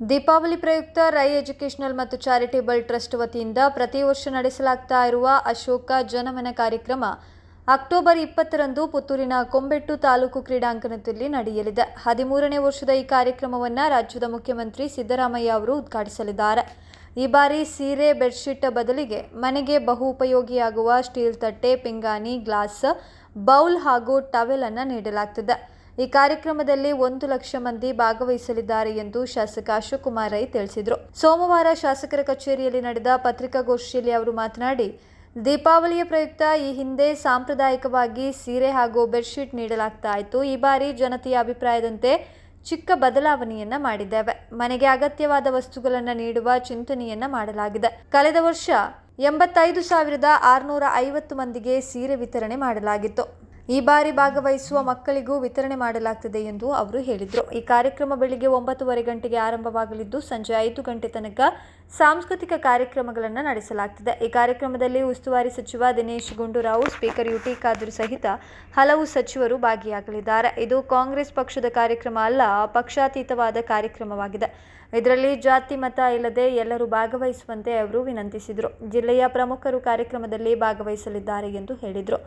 ದೀಪಾವಳಿ ಪ್ರಯುಕ್ತ ರೈ ಎಜುಕೇಷನಲ್ ಮತ್ತು charitable trust ವತಿಯಿಂದ ಪ್ರತಿ ವರ್ಷ ನಡೆಸಲಾಗ್ತಾ ಇರುವ ಅಶೋಕ ಜನಮನ ಕಾರ್ಯಕ್ರಮ ಅಕ್ಟೋಬರ್ ಇಪ್ಪತ್ತರಂದು ಪುತ್ತೂರಿನ ಕೊಂಬೆಟ್ಟು ತಾಲೂಕು ಕ್ರೀಡಾಂಗಣದಲ್ಲಿ ನಡೆಯಲಿದೆ. ಹದಿಮೂರನೇ ವರ್ಷದ ಈ ಕಾರ್ಯಕ್ರಮವನ್ನು ರಾಜ್ಯದ ಮುಖ್ಯಮಂತ್ರಿ ಸಿದ್ದರಾಮಯ್ಯ ಅವರು ಉದ್ಘಾಟಿಸಲಿದ್ದಾರೆ. ಈ ಬಾರಿ ಸೀರೆ, ಬೆಡ್ಶೀಟ್ ಬದಲಿಗೆ ಮನೆಗೆ ಬಹು ಉಪಯೋಗಿಯಾಗುವ ಸ್ಟೀಲ್ ತಟ್ಟೆ, ಪಿಂಗಾಣಿ, ಗ್ಲಾಸ್, ಬೌಲ್ ಹಾಗೂ ಟವೆಲ್ ಅನ್ನು ನೀಡಲಾಗ್ತಿದೆ. ಈ ಕಾರ್ಯಕ್ರಮದಲ್ಲಿ ಒಂದು ಲಕ್ಷ ಮಂದಿ ಭಾಗವಹಿಸಲಿದ್ದಾರೆ ಎಂದು ಶಾಸಕ ಅಶೋಕ್ ಕುಮಾರ್ ರೈ ತಿಳಿಸಿದರು. ಸೋಮವಾರ ಶಾಸಕರ ಕಚೇರಿಯಲ್ಲಿ ನಡೆದ ಪತ್ರಿಕಾಗೋಷ್ಠಿಯಲ್ಲಿ ಅವರು ಮಾತನಾಡಿ, ದೀಪಾವಳಿಯ ಪ್ರಯುಕ್ತ ಈ ಹಿಂದೆ ಸಾಂಪ್ರದಾಯಿಕವಾಗಿ ಸೀರೆ ಹಾಗೂ ಬೆಡ್ಶೀಟ್ ನೀಡಲಾಗ್ತಾ ಇತ್ತು. ಈ ಬಾರಿ ಜನತೆಯ ಅಭಿಪ್ರಾಯದಂತೆ ಚಿಕ್ಕ ಬದಲಾವಣೆಯನ್ನ ಮಾಡಿದ್ದೇವೆ. ಮನೆಗೆ ಅಗತ್ಯವಾದ ವಸ್ತುಗಳನ್ನು ನೀಡುವ ಚಿಂತನೆಯನ್ನ ಮಾಡಲಾಗಿದೆ. ಕಳೆದ ವರ್ಷ ಎಂಬತ್ತೈದು ಸಾವಿರದ ಆರುನೂರ ಐವತ್ತು ಮಂದಿಗೆ ಸೀರೆ ವಿತರಣೆ ಮಾಡಲಾಗಿತ್ತು. ಈ ಬಾರಿ ಭಾಗವಹಿಸುವ ಮಕ್ಕಳಿಗೂ ವಿತರಣೆ ಮಾಡಲಾಗ್ತದೆ ಎಂದು ಅವರು ಹೇಳಿದರು. ಈ ಕಾರ್ಯಕ್ರಮ ಬೆಳಿಗ್ಗೆ ಒಂಬತ್ತುವರೆ ಗಂಟೆಗೆ ಆರಂಭವಾಗಲಿದ್ದು ಸಂಜೆ ಐದು ಗಂಟೆ ತನಕ ಸಾಂಸ್ಕೃತಿಕ ಕಾರ್ಯಕ್ರಮಗಳನ್ನು ನಡೆಸಲಾಗ್ತದೆ. ಈ ಕಾರ್ಯಕ್ರಮದಲ್ಲಿ ಉಸ್ತುವಾರಿ ಸಚಿವ Dinesh Gundu Rao, speaker U T Khader ಸಹಿತ ಹಲವು ಸಚಿವರು ಭಾಗಿಯಾಗಲಿದ್ದಾರೆ. ಇದು ಕಾಂಗ್ರೆಸ್ ಪಕ್ಷದ ಕಾರ್ಯಕ್ರಮ ಅಲ್ಲ, ಪಕ್ಷಾತೀತವಾದ ಕಾರ್ಯಕ್ರಮವಾಗಿದೆ. ಇದರಲ್ಲಿ ಜಾತಿ, ಮತ ಇಲ್ಲದೆ ಎಲ್ಲರೂ ಭಾಗವಹಿಸುವಂತೆ ಅವರು ವಿನಂತಿಸಿದರು. ಜಿಲ್ಲೆಯ ಪ್ರಮುಖರು ಕಾರ್ಯಕ್ರಮದಲ್ಲಿ ಭಾಗವಹಿಸಲಿದ್ದಾರೆ ಎಂದು ಹೇಳಿದರು.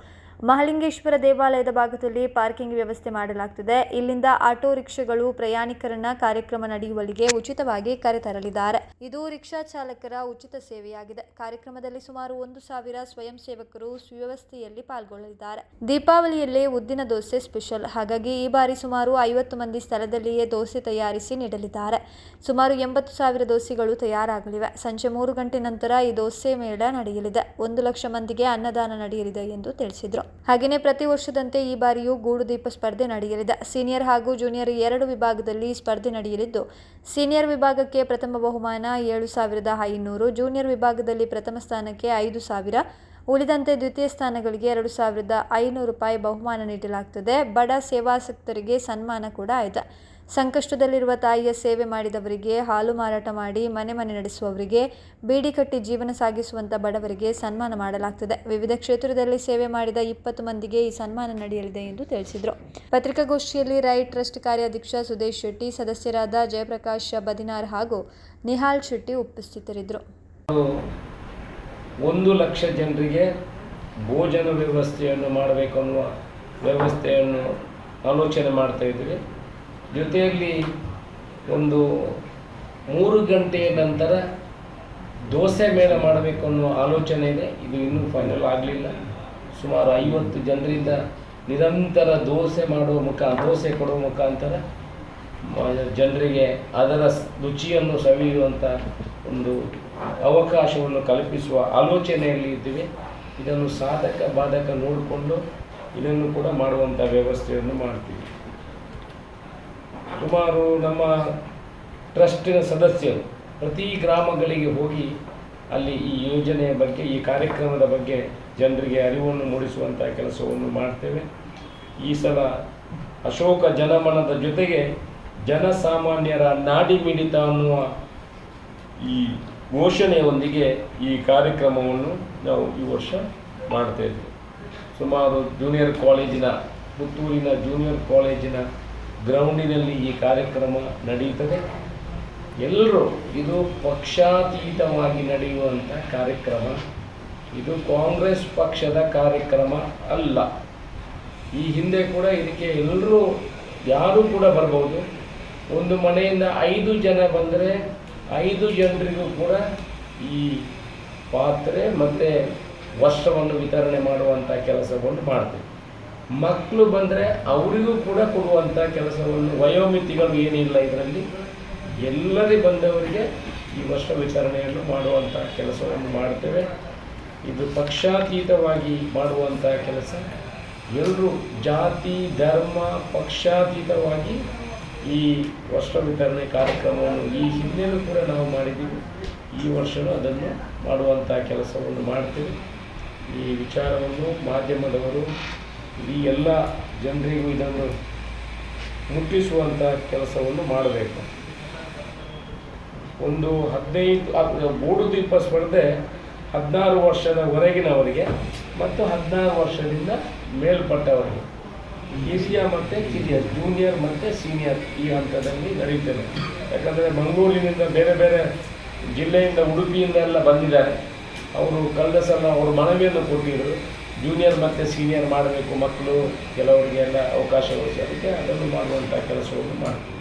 ಮಹಲಿಂಗೇಶ್ವರ ದೇವಾಲಯದ ಭಾಗದಲ್ಲಿ ಪಾರ್ಕಿಂಗ್ ವ್ಯವಸ್ಥೆ ಮಾಡಲಾಗ್ತಿದೆ. ಇಲ್ಲಿಂದ ಆಟೋ ರಿಕ್ಷಾಗಳು ಪ್ರಯಾಣಿಕರನ್ನ ಕಾರ್ಯಕ್ರಮ ನಡೆಯುವಲ್ಲಿಗೆ ಉಚಿತವಾಗಿ ಕರೆತರಲಿದ್ದಾರೆ. ಇದು ರಿಕ್ಷಾ ಚಾಲಕರ ಉಚಿತ ಸೇವೆಯಾಗಿದೆ. ಕಾರ್ಯಕ್ರಮದಲ್ಲಿ ಸುಮಾರು ಒಂದು ಸಾವಿರ ಸ್ವಯಂ ಸೇವಕರು ಸುವ್ಯವಸ್ಥೆಯಲ್ಲಿ ಪಾಲ್ಗೊಳ್ಳಲಿದ್ದಾರೆ. ದೀಪಾವಳಿಯಲ್ಲಿ ಉದ್ದಿನ ದೋಸೆ ಸ್ಪೆಷಲ್. ಹಾಗಾಗಿ ಈ ಬಾರಿ ಸುಮಾರು ಐವತ್ತು ಮಂದಿ ಸ್ಥಳದಲ್ಲಿಯೇ ದೋಸೆ ತಯಾರಿಸಿ ನೀಡಲಿದ್ದಾರೆ. ಸುಮಾರು ಎಂಬತ್ತು ಸಾವಿರ ದೋಸೆಗಳು ತಯಾರಾಗಲಿವೆ. ಸಂಜೆ ಮೂರು ಗಂಟೆ ನಂತರ ಈ ದೋಸೆ ಮೇಳ ನಡೆಯಲಿದೆ. ಒಂದು ಲಕ್ಷ ಮಂದಿಗೆ ಅನ್ನದಾನ ನಡೆಯಲಿದೆ ಎಂದು ತಿಳಿಸಿದರು. ಹಾಗೆಯೇ ಪ್ರತಿ ವರ್ಷದಂತೆ ಈ ಬಾರಿಯೂ ಗೂಡುದೀಪ ಸ್ಪರ್ಧೆ ನಡೆಯಲಿದೆ. ಸೀನಿಯರ್ ಹಾಗೂ ಜೂನಿಯರ್ ಎರಡು ವಿಭಾಗದಲ್ಲಿ ಸ್ಪರ್ಧೆ ನಡೆಯಲಿದ್ದು, ಸೀನಿಯರ್ ವಿಭಾಗಕ್ಕೆ ಪ್ರಥಮ ಬಹುಮಾನ ಏಳು ಸಾವಿರದ ಐನೂರು, ಜೂನಿಯರ್ ವಿಭಾಗದಲ್ಲಿ ಪ್ರಥಮ ಸ್ಥಾನಕ್ಕೆ ಐದು ಸಾವಿರ ಉಳಿದಂತೆ ದ್ವಿತೀಯ ಸ್ಥಾನಗಳಿಗೆ ಎರಡು ಸಾವಿರದ ಐನೂರು ರೂಪಾಯಿ ಬಹುಮಾನ ನೀಡಲಾಗ್ತದೆ. ಬಡ ಸೇವಾಸಕ್ತರಿಗೆ ಸನ್ಮಾನ ಕೂಡ ಆಯಿತು. ಸಂಕಷ್ಟದಲ್ಲಿರುವ ತಾಯಿಯ ಸೇವೆ ಮಾಡಿದವರಿಗೆ, ಹಾಲು ಮಾರಾಟ ಮಾಡಿ, ಮನೆ ಮನೆ ನಡೆಸುವವರಿಗೆ, ಬೀಡಿ ಕಟ್ಟಿ ಜೀವನ ಸಾಗಿಸುವಂಥ ಬಡವರಿಗೆ ಸನ್ಮಾನ ಮಾಡಲಾಗ್ತದೆ. ವಿವಿಧ ಕ್ಷೇತ್ರದಲ್ಲಿ ಸೇವೆ ಮಾಡಿದ ಇಪ್ಪತ್ತು ಮಂದಿಗೆ ಈ ಸನ್ಮಾನ ನಡೆಯಲಿದೆ ಎಂದು ತಿಳಿಸಿದರು. ಪತ್ರಿಕಾಗೋಷ್ಠಿಯಲ್ಲಿ ರೈ ಟ್ರಸ್ಟ್ ಕಾರ್ಯಾಧ್ಯಕ್ಷ ಸುದೇಶ್ ಶೆಟ್ಟಿ, ಸದಸ್ಯರಾದ ಜಯಪ್ರಕಾಶ್ ಬದಿನಾರ್ ಹಾಗೂ ನಿಹಾಲ್ ಶೆಟ್ಟಿ ಉಪಸ್ಥಿತರಿದ್ದರು. ಒಂದು ಲಕ್ಷ ಜನರಿಗೆ ಭೋಜನ ವ್ಯವಸ್ಥೆಯನ್ನು ಮಾಡಬೇಕು ಅನ್ನುವ ವ್ಯವಸ್ಥೆಯನ್ನು ಆಲೋಚನೆ ಮಾಡ್ತಾ ಇದ್ವಿ. ಜೊತೆಯಲ್ಲಿ ಒಂದು ಮೂರು ಗಂಟೆಯ ನಂತರ ದೋಸೆ ಮೇಳ ಮಾಡಬೇಕು ಅನ್ನೋ ಆಲೋಚನೆ ಇದೆ. ಇದು ಇನ್ನೂ ಫೈನಲ್ ಆಗಲಿಲ್ಲ. ಸುಮಾರು ಐವತ್ತು ಜನರಿಂದ ನಿರಂತರ ದೋಸೆ ಮಾಡುವ ಮುಖ, ದೋಸೆ ಕೊಡುವ ಮುಖಾಂತರ ಜನರಿಗೆ ಅದರ ರುಚಿಯನ್ನು ಸವಿಯುವಂಥ ಒಂದು ಅವಕಾಶವನ್ನು ಕಲ್ಪಿಸುವ ಆಲೋಚನೆಯಲ್ಲಿ ಇದ್ದೀವಿ. ಇದನ್ನು ಸಾಧಕ ಬಾಧಕ ನೋಡಿಕೊಂಡು ಇದನ್ನು ಕೂಡ ಮಾಡುವಂಥ ವ್ಯವಸ್ಥೆಯನ್ನು ಮಾಡ್ತೀವಿ. ಸುಮಾರು ನಮ್ಮ ಟ್ರಸ್ಟಿನ ಸದಸ್ಯರು ಪ್ರತಿ ಗ್ರಾಮಗಳಿಗೆ ಹೋಗಿ ಅಲ್ಲಿ ಈ ಯೋಜನೆಯ ಬಗ್ಗೆ, ಈ ಕಾರ್ಯಕ್ರಮದ ಬಗ್ಗೆ ಜನರಿಗೆ ಅರಿವನ್ನು ಮೂಡಿಸುವಂಥ ಕೆಲಸವನ್ನು ಮಾಡ್ತೇವೆ. ಈ ಸಲ ಅಶೋಕ ಜನಮನದ ಜೊತೆಗೆ ಜನಸಾಮಾನ್ಯರ ನಾಡಿ ಮಿಡಿತ ಅನ್ನುವ ಈ ಘೋಷಣೆಯೊಂದಿಗೆ ಈ ಕಾರ್ಯಕ್ರಮವನ್ನು ನಾವು ಈ ವರ್ಷ ಮಾಡ್ತಾ ಇದ್ವಿ. ಸುಮಾರು ಜೂನಿಯರ್ ಕಾಲೇಜಿನ ಪುತ್ತೂರಿನ ಜೂನಿಯರ್ ಕಾಲೇಜಿನ ಗ್ರೌಂಡಿನಲ್ಲಿ ಈ ಕಾರ್ಯಕ್ರಮ ನಡೆಯುತ್ತದೆ. ಎಲ್ಲರೂ ಇದು ಪಕ್ಷಾತೀತವಾಗಿ ನಡೆಯುವಂಥ ಕಾರ್ಯಕ್ರಮ. ಇದು ಕಾಂಗ್ರೆಸ್ ಪಕ್ಷದ ಕಾರ್ಯಕ್ರಮ ಅಲ್ಲ. ಈ ಹಿಂದೆ ಕೂಡ ಇದಕ್ಕೆ ಎಲ್ಲರೂ, ಯಾರೂ ಕೂಡ ಬರ್ಬೋದು. ಒಂದು ಮನೆಯಿಂದ ಐದು ಜನ ಬಂದರೆ ಐದು ಜನರಿಗೂ ಕೂಡ ಈ ಪಾತ್ರೆ ಮತ್ತು ವಸ್ತ್ರವನ್ನು ವಿತರಣೆ ಮಾಡುವಂಥ ಕೆಲಸವನ್ನು ಮಾಡ್ತೀವಿ. ಮಕ್ಕಳು ಬಂದರೆ ಅವರಿಗೂ ಕೂಡ ಕೊಡುವಂಥ ಕೆಲಸವನ್ನು ವಯೋಮಿತಿಗಳು ಏನಿಲ್ಲ ಇದರಲ್ಲಿ ಎಲ್ಲರಿಗೆ ಬಂದವರಿಗೆ ಈ ವಸ್ತ್ರ ವಿತರಣೆಯನ್ನು ಮಾಡುವಂಥ ಕೆಲಸವನ್ನು ಮಾಡ್ತೇವೆ. ಇದು ಪಕ್ಷಾತೀತವಾಗಿ ಮಾಡುವಂಥ ಕೆಲಸ. ಎಲ್ಲರೂ ಜಾತಿ, ಧರ್ಮ, ಪಕ್ಷಾತೀತವಾಗಿ ಈ ವಸ್ತ್ರ ವಿತರಣೆ ಕಾರ್ಯಕ್ರಮವನ್ನು ಈ ಹಿಂದೆಯೂ ಕೂಡ ನಾವು ಮಾಡಿದ್ದೀವಿ. ಈ ವರ್ಷವೂ ಅದನ್ನು ಮಾಡುವಂಥ ಕೆಲಸವನ್ನು ಮಾಡ್ತೀವಿ. ಈ ವಿಚಾರವನ್ನು ಮಾಧ್ಯಮದವರು, ಈ ಎಲ್ಲ ಜನರಿಗೂ ಇದನ್ನು ಮುಟ್ಟಿಸುವಂಥ ಕೆಲಸವನ್ನು ಮಾಡಬೇಕು. ಒಂದು ಹದಿನೈದು ಮೂಡು ದೀಪ ಸ್ಪರ್ಧೆ ಹದಿನಾರು ವರ್ಷದವರೆಗಿನವರಿಗೆ ಮತ್ತು ಹದಿನಾರು ವರ್ಷದಿಂದ ಮೇಲ್ಪಟ್ಟವರಿಗೆ. ಹಿರಿಯ ಮತ್ತು ಕಿರಿಯರ್, ಜೂನಿಯರ್ ಮತ್ತು ಸೀನಿಯರ್ ಈ ಹಂತದಲ್ಲಿ ನಡೀತದೆ ಯಾಕಂದರೆ ಮಂಗಳೂರಿನಿಂದ ಬೇರೆ ಬೇರೆ ಜಿಲ್ಲೆಯಿಂದ, ಉಡುಪಿಯಿಂದ ಎಲ್ಲ ಬಂದಿದ್ದಾರೆ. ಅವರು ಕಳೆದ ಸಲ ಅವರು ಮನವಿಯನ್ನು ಕೊಟ್ಟಿದ್ದರು ಜೂನಿಯರ್ ಮತ್ತು ಸೀನಿಯರ್ ಮಾಡಬೇಕು ಮಕ್ಕಳು ಕೆಲವರಿಗೆಲ್ಲ ಅವಕಾಶಗಳು ಅದಕ್ಕೆ ಅದನ್ನು ಮಾಡುವಂಥ ಕೆಲಸವನ್ನು ಮಾಡ್ತೀವಿ.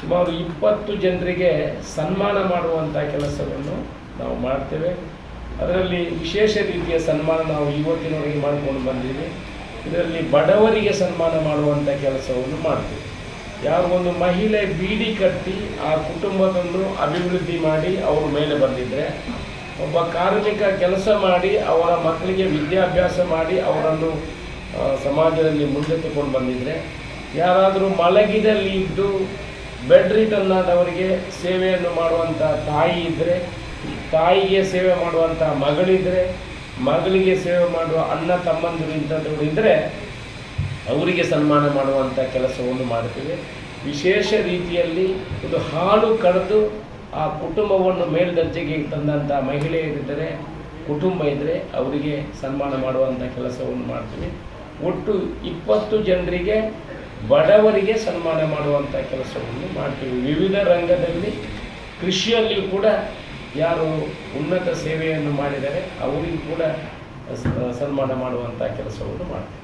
ಸುಮಾರು ಇಪ್ಪತ್ತು ಜನರಿಗೆ ಸನ್ಮಾನ ಮಾಡುವಂಥ ಕೆಲಸವನ್ನು ನಾವು ಮಾಡ್ತೇವೆ. ಅದರಲ್ಲಿ ವಿಶೇಷ ರೀತಿಯ ಸನ್ಮಾನ ನಾವು ಇವತ್ತಿನವರೆಗೆ ಮಾಡಿಕೊಂಡು ಬಂದಿದ್ದೀವಿ. ಇದರಲ್ಲಿ ಬಡವರಿಗೆ ಸನ್ಮಾನ ಮಾಡುವಂಥ ಕೆಲಸವನ್ನು ಮಾಡ್ತೀವಿ. ಒಂದು ಮಹಿಳೆ ಬೀಡಿ ಕಟ್ಟಿ ಆ ಕುಟುಂಬದನ್ನು ಅಭಿವೃದ್ಧಿ ಮಾಡಿ ಅವರು ಮೇಲೆ ಬಂದಿದ್ದರೆ ಒಬ್ಬ ಕಾರ್ಮಿಕ ಕೆಲಸ ಮಾಡಿ ಅವರ ಮಕ್ಕಳಿಗೆ ವಿದ್ಯಾಭ್ಯಾಸ ಮಾಡಿ ಅವರನ್ನು ಸಮಾಜದಲ್ಲಿ ಮುಂದೆತ್ತಿಕೊಂಡು ಬಂದಿದ್ದರೆ ಯಾರಾದರೂ ಮಲಗಿದಲ್ಲಿ ಇದ್ದು ಬೆಡ್ ರಿಟರ್ನ್ ಆದವರಿಗೆ ಸೇವೆಯನ್ನು ಮಾಡುವಂಥ ತಾಯಿ ಇದ್ದರೆ ತಾಯಿಗೆ ಸೇವೆ ಮಾಡುವಂಥ ಮಗಳಿದ್ದರೆ ಮಗಳಿಗೆ ಸೇವೆ ಮಾಡುವ ಅಣ್ಣ ತಮ್ಮಂದಿರು ಇಂಥದ್ದು ಇದ್ದರೆ ಅವರಿಗೆ ಸನ್ಮಾನ ಮಾಡುವಂಥ ಕೆಲಸವನ್ನು ಮಾಡ್ತೀವಿ. ವಿಶೇಷ ರೀತಿಯಲ್ಲಿ ಒಂದು ಹಾಲು ಕಡಿದು ಆ ಕುಟುಂಬವನ್ನು ಮೇಲ್ದರ್ಜೆಗೆ ತಂದಂಥ ಮಹಿಳೆಯರಿದ್ದರೆ ಕುಟುಂಬ ಇದ್ದರೆ ಅವರಿಗೆ ಸನ್ಮಾನ ಮಾಡುವಂಥ ಕೆಲಸವನ್ನು ಮಾಡ್ತೀವಿ. ಒಟ್ಟು ಇಪ್ಪತ್ತು ಜನರಿಗೆ ಬಡವರಿಗೆ ಸನ್ಮಾನ ಮಾಡುವಂಥ ಕೆಲಸವನ್ನು ಮಾಡ್ತೀವಿ. ವಿವಿಧ ರಂಗದಲ್ಲಿ ಕೃಷಿಯಲ್ಲಿಯೂ ಕೂಡ ಯಾರು ಉನ್ನತ ಸೇವೆಯನ್ನು ಮಾಡಿದರೆ ಅವರಿಗೂ ಕೂಡ ಸನ್ಮಾನ ಮಾಡುವಂಥ ಕೆಲಸವನ್ನು ಮಾಡ್ತೀವಿ